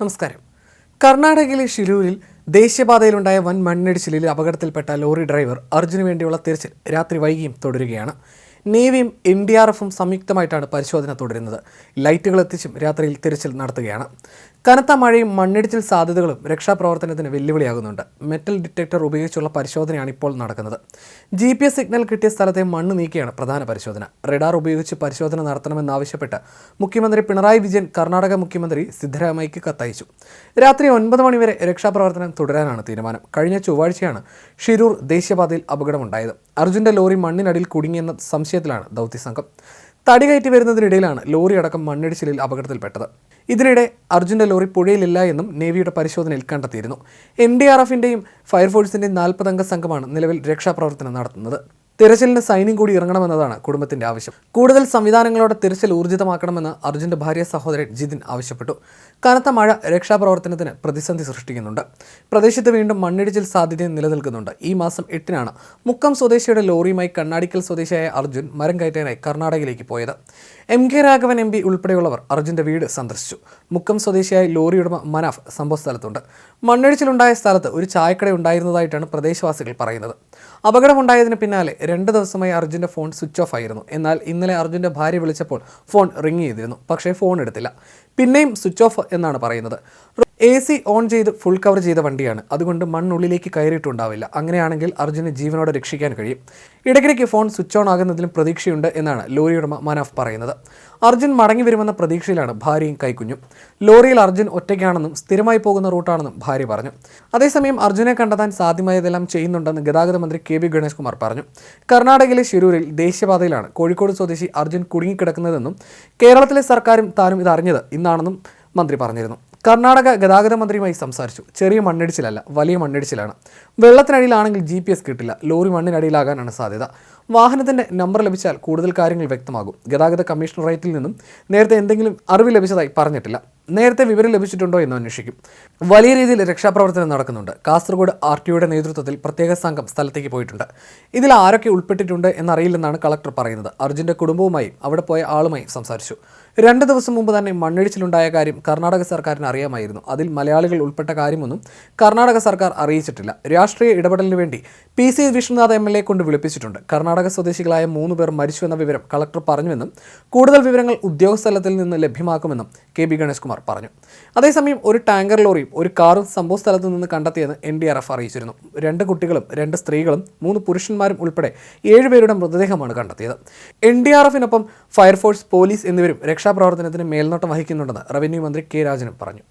നമസ്കാരം. കർണാടകയിലെ ഷിരൂരിൽ ദേശീയപാതയിലുണ്ടായ വൻ മണ്ണിടിച്ചിലിൽ അപകടത്തിൽപ്പെട്ട ലോറി ഡ്രൈവർ അർജുന് വേണ്ടിയുള്ള തിരച്ചിൽ രാത്രി വൈകിയും തുടരുകയാണ്. നേവിയും എൻ ഡി ആർ എഫും സംയുക്തമായിട്ടാണ് പരിശോധന തുടരുന്നത്. ലൈറ്റുകൾ എത്തിച്ചും രാത്രിയിൽ തിരച്ചിൽ നടത്തുകയാണ്. കനത്ത മഴയും മണ്ണിടിച്ചിൽ സാധ്യതകളും രക്ഷാപ്രവർത്തനത്തിന് വെല്ലുവിളിയാകുന്നുണ്ട്. മെറ്റൽ ഡിറ്റക്ടർ ഉപയോഗിച്ചുള്ള പരിശോധനയാണ് ഇപ്പോൾ നടക്കുന്നത്. ജി പി എസ് സിഗ്നൽ കിട്ടിയ സ്ഥലത്തെ മണ്ണ് നീക്കിയാണ് പ്രധാന പരിശോധന. റഡാർ ഉപയോഗിച്ച് പരിശോധന നടത്തണമെന്നാവശ്യപ്പെട്ട് മുഖ്യമന്ത്രി പിണറായി വിജയൻ കർണാടക മുഖ്യമന്ത്രി സിദ്ധരാമയ്ക്ക് കത്തയച്ചു. രാത്രി ഒൻപത് മണിവരെ രക്ഷാപ്രവർത്തനം തുടരാനാണ് തീരുമാനം. കഴിഞ്ഞ ചൊവ്വാഴ്ചയാണ് ഷിരൂർ ദേശീയപാതയിൽ അപകടമുണ്ടായത്. അർജുന്റെ ലോറി മണ്ണിനടിയിൽ കുടുങ്ങിയെന്ന സംശയത്തിലാണ് ദൗത്യസംഘം. തടി കയറ്റി വരുന്നതിനിടയിലാണ് ലോറി അടക്കം മണ്ണിടിച്ചിലിൽ അപകടത്തിൽപ്പെട്ടത്. ഇതിനിടെ അർജുന്റെ ലോറി പുഴയിലില്ല എന്നും നേവിയുടെ പരിശോധനയിൽ കണ്ടെത്തിയിരുന്നു. എൻ ഡി ആർ എഫിന്റെയും ഫയർഫോഴ്സിന്റെയും നാൽപ്പതംഗ സംഘമാണ് നിലവിൽ രക്ഷാപ്രവർത്തനം നടത്തുന്നത്. തിരച്ചിലിന് സൈന്യം കൂടി ഇറങ്ങണമെന്നതാണ് കുടുംബത്തിന്റെ ആവശ്യം. കൂടുതൽ സംവിധാനങ്ങളോടെ തിരച്ചിൽ ഊർജിതമാക്കണമെന്ന് അർജുന്റെ ഭാര്യ സഹോദരൻ ജിതിൻ ആവശ്യപ്പെട്ടു. കനത്ത മഴ രക്ഷാപ്രവർത്തനത്തിന് പ്രതിസന്ധി സൃഷ്ടിക്കുന്നുണ്ട്. പ്രദേശത്ത് വീണ്ടും മണ്ണിടിച്ചിൽ സാധ്യത നിലനിൽക്കുന്നുണ്ട്. ഈ മാസം എട്ടിനാണ് മുക്കം സ്വദേശിയുടെ ലോറിയുമായി കണ്ണാടിക്കൽ സ്വദേശിയായ അർജുൻ മരം കയറ്റാനായി കർണാടകയിലേക്ക് പോയത്. M K Raghavan M P ഉൾപ്പെടെയുള്ളവർ അർജുന്റെ വീട് സന്ദർശിച്ചു. മുക്കം സ്വദേശിയായ ലോറി ഉടമ മനാഫ് സംഭവ സ്ഥലത്തുണ്ട്. മണ്ണിടിച്ചിലുണ്ടായ സ്ഥലത്ത് ഒരു ചായക്കട ഉണ്ടായിരുന്നതായിട്ടാണ് പ്രദേശവാസികൾ പറയുന്നത്. അപകടമുണ്ടായതിന് പിന്നാലെ രണ്ട് ദിവസമായി അർജുന്റെ ഫോൺ സ്വിച്ച് ഓഫ് ആയിരുന്നു. എന്നാൽ ഇന്നലെ അർജുന്റെ ഭാര്യ വിളിച്ചപ്പോൾ ഫോൺ റിങ് ചെയ്തിരുന്നു. പക്ഷേ ഫോൺ എടുത്തില്ല. പിന്നെയും സ്വിച്ച് ഓഫ് എന്നാണ് പറയുന്നത്. എ സി ഓൺ ചെയ്ത് ഫുൾ കവർ ചെയ്ത വണ്ടിയാണ്. അതുകൊണ്ട് മണ്ണുള്ളിലേക്ക് കയറിയിട്ടുണ്ടാവില്ല. അങ്ങനെയാണെങ്കിൽ അർജുനെ ജീവനോടെ രക്ഷിക്കാൻ കഴിയും. ഇടയ്ക്കിടയ്ക്ക് ഫോൺ സ്വിച്ച് ഓൺ ആകുന്നതിലും പ്രതീക്ഷയുണ്ട് എന്നാണ് ലോറി ഉടമ മനാഫ് പറയുന്നത്. അർജുൻ മടങ്ങി വരുമെന്ന പ്രതീക്ഷയിലാണ് ഭാര്യയും കൈക്കുഞ്ഞും. ലോറിയിൽ അർജുൻ ഒറ്റയ്ക്കാണെന്നും സ്ഥിരമായി പോകുന്ന റൂട്ടാണെന്നും ഭാര്യ പറഞ്ഞു. അതേസമയം അർജുനെ കണ്ടെത്താൻ സാധ്യമായതെല്ലാം ചെയ്യുന്നുണ്ടെന്ന് ഗതാഗത മന്ത്രി കെ ബി ഗണേഷ് കുമാർ പറഞ്ഞു. കർണാടകയിലെ ശിരൂരിൽ ദേശീയപാതയിലാണ് കോഴിക്കോട് സ്വദേശി അർജുൻ കുടുങ്ങിക്കിടക്കുന്നതെന്നും കേരളത്തിലെ സർക്കാരും താനും ഇത് അറിഞ്ഞത് ഇന്നാണെന്നും മന്ത്രി പറഞ്ഞിരുന്നു. കർണാടക ഗതാഗത മന്ത്രിയുമായി സംസാരിച്ചു. ചെറിയ മണ്ണിടിച്ചിലല്ല വലിയ മണ്ണിടിച്ചിലാണ്. വെള്ളത്തിനടിയിലാണെങ്കിൽ ജി പി എസ് കിട്ടില്ല ലോറി മണ്ണിനടിയിലാകാനാണ് സാധ്യത. വാഹനത്തിന്റെ നമ്പർ ലഭിച്ചാൽ കൂടുതൽ കാര്യങ്ങൾ വ്യക്തമാകും. ഗതാഗത കമ്മീഷണറേറ്റിൽ നിന്നും നേരത്തെ എന്തെങ്കിലും അറിവ് ലഭിച്ചതായി പറഞ്ഞിട്ടില്ല. നേരത്തെ വിവരം ലഭിച്ചിട്ടുണ്ടോ എന്ന് അന്വേഷിക്കും. വലിയ രീതിയിൽ രക്ഷാപ്രവർത്തനം നടക്കുന്നുണ്ട്. കാസർഗോഡ് ആർ ടിയുടെ നേതൃത്വത്തിൽ പ്രത്യേക സംഘം സ്ഥലത്തേക്ക് പോയിട്ടുണ്ട്. ഇതിൽ ആരൊക്കെ ഉൾപ്പെട്ടിട്ടുണ്ട് എന്നറിയില്ലെന്നാണ് കളക്ടർ പറയുന്നത്. അർജുന്റെ കുടുംബവുമായും അവിടെ പോയ ആളുമായും സംസാരിച്ചു. രണ്ട് ദിവസം മുമ്പ് തന്നെ മണ്ണിടിച്ചിലുണ്ടായ കാര്യം കർണാടക സർക്കാരിന് അറിയാമായിരുന്നു. അതിൽ മലയാളികൾ ഉൾപ്പെട്ട കാര്യമൊന്നും കർണാടക സർക്കാർ അറിയിച്ചിട്ടില്ല. രാഷ്ട്രീയ ഇടപെടലിന് വേണ്ടി P C Vishnunath M L A കൊണ്ട് വിളിപ്പിച്ചിട്ടുണ്ട്. കർണാടക സ്വദേശികളായ മൂന്ന് പേർ മരിച്ചു എന്ന വിവരം കളക്ടർ പറഞ്ഞുവെന്നും കൂടുതൽ വിവരങ്ങൾ ഉദ്യോഗസ്ഥലത്തിൽ നിന്ന് ലഭ്യമാക്കുമെന്നും കെ ബി ഗണേഷ് കുമാർ പറഞ്ഞു. അതേസമയം ഒരു ടാങ്കർ ലോറിയും ഒരു കാറും സംഭവ സ്ഥലത്ത് നിന്ന് കണ്ടെത്തിയെന്ന് എൻ ഡി ആർ എഫ് അറിയിച്ചിരുന്നു. രണ്ട് കുട്ടികളും രണ്ട് സ്ത്രീകളും മൂന്ന് പുരുഷന്മാരും ഉൾപ്പെടെ ഏഴുപേരുടെ മൃതദേഹമാണ് കണ്ടെത്തിയത്. എൻ ഡി ആർ എഫിനൊപ്പം ഫയർഫോഴ്സ് പോലീസ് എന്നിവരും രക്ഷാപ്രവർത്തനത്തിന് മേൽനോട്ടം വഹിക്കുന്നുണ്ടെന്ന് റവന്യൂ മന്ത്രി കെ രാജനും പറഞ്ഞു